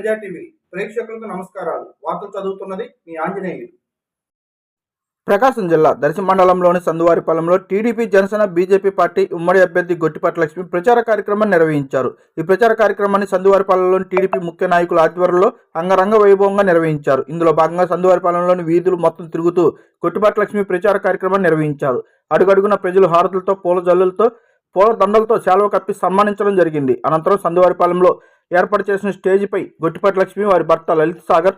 ప్రజా టీవీ ప్రేక్షకులకు నమస్కారాలు. వార్తలు చదువుతున్నది మీ ఆంజనేయులు. ప్రకాశం జిల్లా దర్శి మండలంలోని సందువారిపాలెంలో టీడీపీ జనసేన బీజేపీ పార్టీ ఉమ్మడి అభ్యర్థి గొట్టిపాటి లక్ష్మి ప్రచార కార్యక్రమాన్ని నిర్వహించారు. ఈ ప్రచార కార్యక్రమాన్ని సందువారిపాలెంలోని టీడీపీ ముఖ్య నాయకుల ఆధ్వర్యంలో అంగరంగ వైభవంగా నిర్వహించారు. ఇందులో భాగంగా సందువారిపాలెంలోని వీధులు మొత్తం తిరుగుతూ గొట్టిపాటి లక్ష్మి ప్రచార కార్యక్రమాన్ని నిర్వహించారు. అడుగడుగున ప్రజలు హారతులతో పూల జల్లులతో పూల దండలతో శాలువ కప్పి సన్మానించడం జరిగింది. అనంతరం సందువారిపాలెంలో ఏర్పాటు చేసిన స్టేజిపై గొట్టిపాటి లక్ష్మి వారి భర్త లలిత్ సాగర్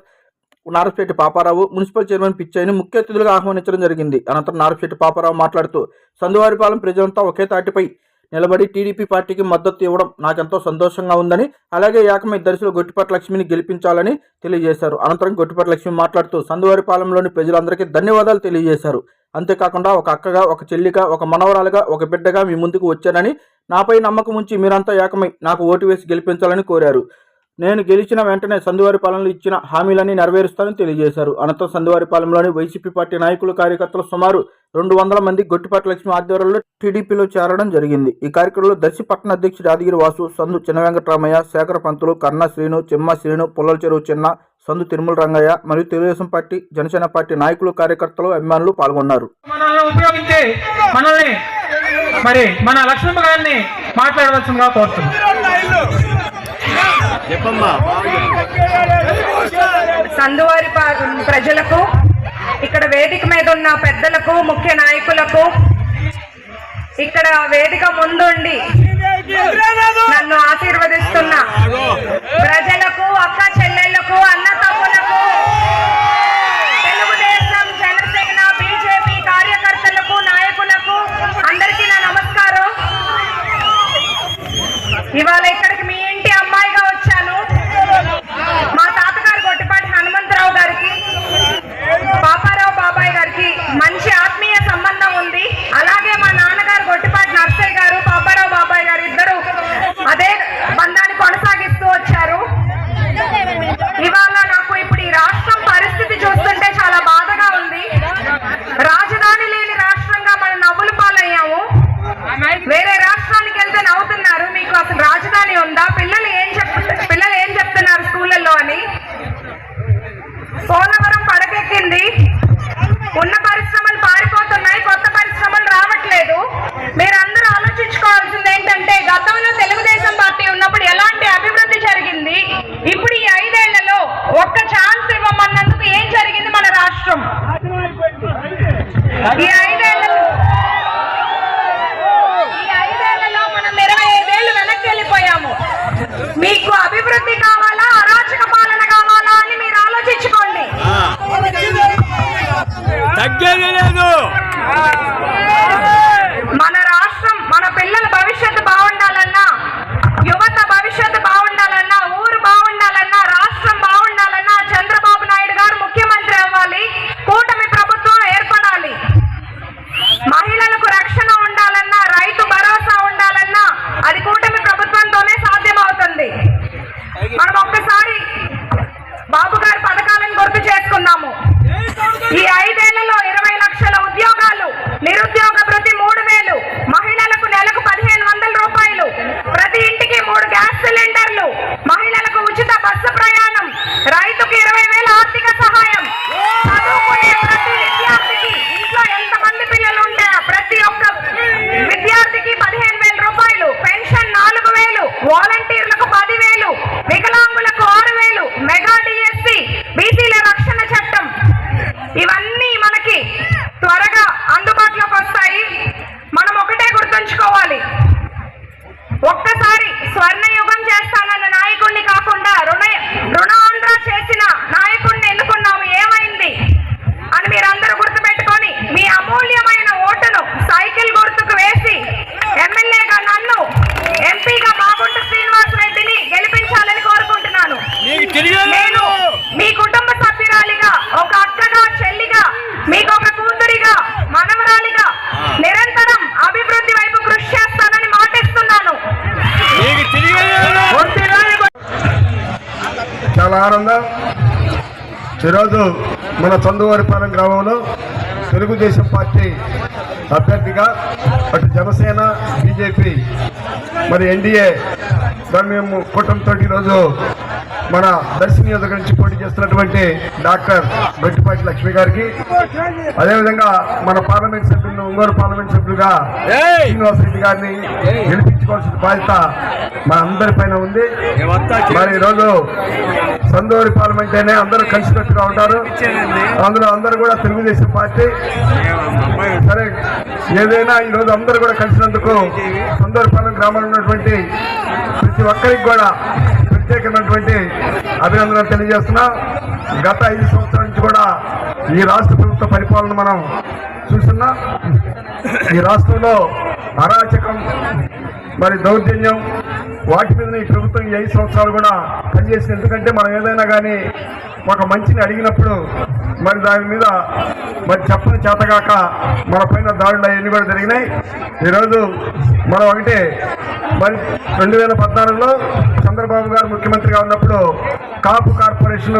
నారపేట పాపారావు మున్సిపల్ చైర్మన్ పిచ్చయ్యను ముఖ్య అతిథులుగా ఆహ్వానించడం జరిగింది. అనంతరం నారపేట పాపారావు మాట్లాడుతూ సందువారిపాలెం ప్రజలంతా ఒకే తాటిపై నిలబడి టీడీపీ పార్టీకి మద్దతు ఇవ్వడం నాకెంతో సంతోషంగా ఉందని అలాగే ఏకమై దర్శులు గొట్టిపాటి లక్ష్మిని గెలిపించాలని తెలియజేశారు. అనంతరం గొట్టిపాటి లక్ష్మి మాట్లాడుతూ సందువారిపాలెంలోని ప్రజలందరికీ ధన్యవాదాలు తెలియజేశారు. అంతేకాకుండా ఒక అక్కగా ఒక చెల్లిగా ఒక మనవరాలుగా ఒక బిడ్డగా మీ ముందుకు వచ్చానని నాపై నమ్మకం ఉంచి మీరంతా ఏకమై నాకు ఓటు వేసి గెలిపించాలని కోరారు. నేను గెలిచిన వెంటనే సందువారిపాలెంలో ఇచ్చిన హామీలన్నీ నెరవేరుస్తానని తెలియజేశారు. అనంతరం సందువారిపాలెంలోని వైసీపీ పార్టీ నాయకులు కార్యకర్తలు సుమారు రెండు వందల మంది గొట్టిపాటి లక్ష్మి ఆధ్వర్యంలో టీడీపీలో చేరడం జరిగింది. ఈ కార్యక్రమంలో దర్శి పట్టణ అధ్యక్షుడు యాదగిరి వాసు సందు చిన్న వెంకటరామయ్య శేఖర పంతులు కర్ణ శ్రీను చెమ్మ శ్రీను పుల్లల చెరువు చిన్న సందు తిరుమల రంగయ్య మరియు తెలుగుదేశం పార్టీ జనసేన పార్టీ నాయకులు కార్యకర్తలు అభిమానులు పాల్గొన్నారు. మనల్ని ఉపయోగించి మనల్ని మరి మన లక్ష్మమ్మ గారిని మాట్లాడవలసిందిగా కోరుతున్నాం. సందువారి ప్రజలకు ఇక్కడ వేదిక మీద ఉన్న పెద్దలకు ముఖ్య నాయకులకు ఇక్కడ వేదిక ముందుండి నన్ను జరిగింది ఇప్పుడు ఈ ఐదేళ్ళలో ఒక్క ఛాన్స్ ఇవ్వమన్నందుకు ఏం జరిగింది మన రాష్ట్రం ఈ ఐదేళ్ళలో ఈ ఐదేళ్ళలో మనం ఇరవై ఐదేళ్ళు వెనక్కి వెళ్ళిపోయాము మీకు అభివృద్ధి కావాలా అరాచక పాలన కావాలా అని మీరు ఆలోచించుకోండి తగ్గేది లేదు మన రాష్ట్రం మన పిల్లల భవిష్యత్తు బాగుండాలన్నా యువత భవిష్యత్తు బాగుండాలన్నా ఊరు బాగుండాలన్నా రాష్ట్రం బాగుండాలన్నా చంద్రబాబు నాయుడు గారు ముఖ్యమంత్రి అవ్వాలి కూటమి ప్రభుత్వం ఏర్పడాలి మహిళలకు రక్షణ ఉండాలన్నా రైతు భరోసా ఉండాలన్నా అది కూటమి ప్రభుత్వంతోనే సాధ్యమవుతుంది మనం ఒక్కసారి బాబు గారి గుర్తు చేసుకున్నాము. ఈ ఐదేళ్ళలో ఇరవై లక్షల ఉద్యోగాలు నిరుద్యోగ ప్రతి మూడు వేలు మహిళలకు నెలకు పదిహేను వందల రూపాయలు ప్రతి ఇంటికి మూడు గ్యాస్ సిలిండర్లు మహిళలకు ఉచిత బస్సు ప్రయాణం రైతుకు ఇరవై వేల ఆర్థిక చాలా ఆనందం ఈరోజు మన చందువారిపాలెం గ్రామంలో తెలుగుదేశం పార్టీ అభ్యర్థిగా అటు జనసేన బీజేపీ మరి ఎన్డీఏ దాన్ని మేము కూటమితో ఈరోజు మన దర్శి నియోజకవర్గం నుంచి పోటీ చేస్తున్నటువంటి డాక్టర్ గొట్టిపాటి లక్ష్మి గారికి. అదేవిధంగా మన పార్లమెంట్ సభ్యులు ఒంగోలు పార్లమెంట్ సభ్యులుగా ఏయ్! శ్రీనివాసరెడ్డి గారిని గెలిపించుకోవాల్సిన బాధ్యత మన అందరి పైన ఉంది. మరి ఈరోజు సందూరి పార్లమెంట్ అనే అందరూ కలిసికట్టుగా ఉంటారు. అందులో అందరూ కూడా తెలుగుదేశం పార్టీ. సరే ఏదైనా ఈ రోజు అందరూ కూడా కలిసినందుకు సందూరిపాలెం గ్రామంలో ఉన్నటువంటి ప్రతి ఒక్కరికి కూడా ప్రత్యేకమైనటువంటి అభినందనలు తెలియజేస్తున్నా. గత ఐదు సంవత్సరాల నుంచి కూడా ఈ రాష్ట్ర ప్రభుత్వ పరిపాలన మనం చూస్తున్నాం. ఈ రాష్ట్రంలో అరాచకం మరి దౌర్జన్యం వాటి మీద ఈ ప్రభుత్వం ఈ ఐదు సంవత్సరాలు కూడా పనిచేసింది. ఎందుకంటే మనం ఏదైనా కానీ ఒక మంచిని అడిగినప్పుడు మరి దాని మీద మరి చెప్పని చేతగాక మన పైన దాడులు అవన్నీ కూడా జరిగినాయి. ఈరోజు మనం ఒకటే మరి రెండు వేల పద్నాలుగులో చంద్రబాబు గారు ముఖ్యమంత్రిగా ఉన్నప్పుడు కాపు కార్పొరేషన్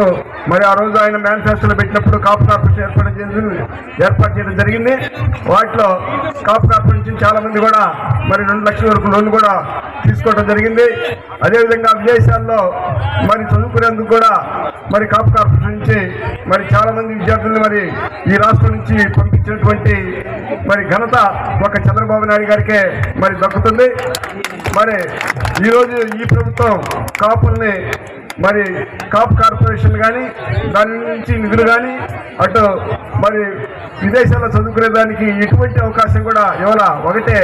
మరి ఆ రోజు ఆయన మేనిఫెస్టోలో పెట్టినప్పుడు కాపు కార్పొరేషన్ ఏర్పాటు చేసింది ఏర్పాటు చేయడం జరిగింది. వాటిలో కాపు కార్పొరేషన్ చాలా మంది కూడా మరి రెండు లక్షల వరకు లోన్ కూడా తీసుకోవడం జరిగింది. అదేవిధంగా విదేశాల్లో మరి చదువుకునేందుకు కూడా మరి కాపు కార్పొరేషన్ నుంచి మరి చాలా మంది విద్యార్థులను మరి ఈ రాష్ట్రం నుంచి పంపించినటువంటి మరి ఘనత ఒక చంద్రబాబు నాయుడు గారికే మరి దక్కుతుంది. మరి ఈరోజు ఈ ప్రభుత్వం కాపుల్ని మరి కాప్ కార్పొరేషన్ కానీ దాని నుంచి నిధులు కానీ అటు మరి విదేశాల్లో చదువుకునే దానికి ఎటువంటి అవకాశం కూడా ఇవ్వాల ఒకటే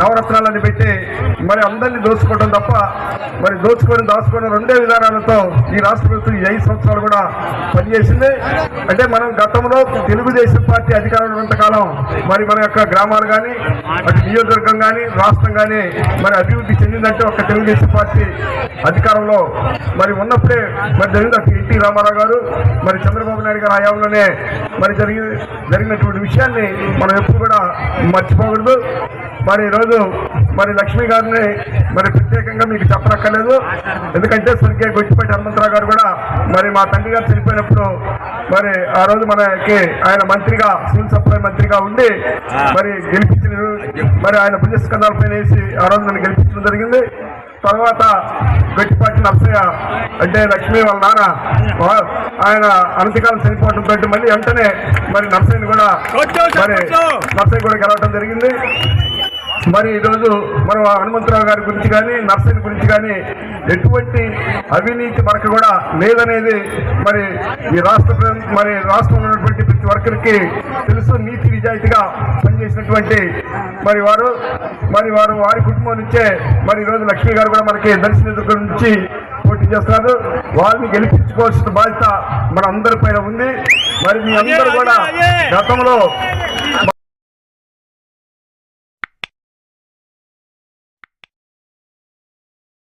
నవరత్నాలని పెట్టి మరి అందరినీ దోచుకోవడం తప్ప మరి దోచుకొని దాచుకోవడం రెండే విధానాలతో ఈ రాష్ట్ర ప్రభుత్వం ఈ ఐదు సంవత్సరాలు కూడా పనిచేసింది. అంటే మనం గతంలో తెలుగుదేశం పార్టీ అధికారంలో ఉన్నంతకాలం మరి మన యొక్క గ్రామాలు కానీ అటు నియోజకవర్గం కానీ రాష్ట్రం కానీ మరి అభివృద్ధి చెందిందంటే ఒక తెలుగుదేశం పార్టీ అధికారంలో మరి ఉన్నప్పుడే మరి జరిగింది అటు ఎన్టీ రామారావు గారు మరి చంద్రబాబు నాయుడు గారు హయాంలోనే మరి జరిగి జరిగినటువంటి విషయాన్ని మనం ఎప్పుడు కూడా మర్చిపోకూడదు. మరి ఈరోజు మరి లక్ష్మి గారిని మరి ప్రత్యేకంగా మీకు చెప్పనక్కర్లేదు. ఎందుకంటే స్వర్గీయ గొట్టిపాటి హనుమంతరావు గారు కూడా మరి మా తండ్రి గారు చనిపోయినప్పుడు మరి ఆ రోజు మనకి ఆయన మంత్రిగా సివిల్ సప్లై మంత్రిగా ఉండి మరి గెలిపించిన మరి ఆయన పుణ్యస్కందాల పైన వేసి ఆ రోజు నన్ను గెలిపించడం జరిగింది. తర్వాత గట్టిపాటి నర్సయ్య అంటే లక్ష్మీ వాళ్ళ నాన్న ఆయన అనతికాలం చనిపోవడంతో మళ్ళీ వెంటనే మరి నర్సయ్యని కూడా మరి నర్సయ్య కూడా గెలవడం జరిగింది. మరి ఈరోజు మనం హనుమంతరావు గారి గురించి కానీ నర్సయ్య గురించి కానీ ఎటువంటి అవినీతి మనకు కూడా లేదనేది మరి ఈ రాష్ట్ర ప్ర- మరి రాష్ట్రంలో ఉన్నటువంటి ప్రతి ఒక్కరికి తెలుసు నీతి నిజాయితీగా పనిచేసినటువంటి మరి వారు. మరి వారు వారి కుటుంబం నుంచే మరి ఈరోజు లక్ష్మి గారు కూడా మనకి దర్శన నుంచి పోటీ చేస్తున్నారు. వారిని గెలిపించుకోవాల్సిన బాధ్యత మన అందరి పైన ఉంది. మరి మీ అందరూ కూడా గతంలో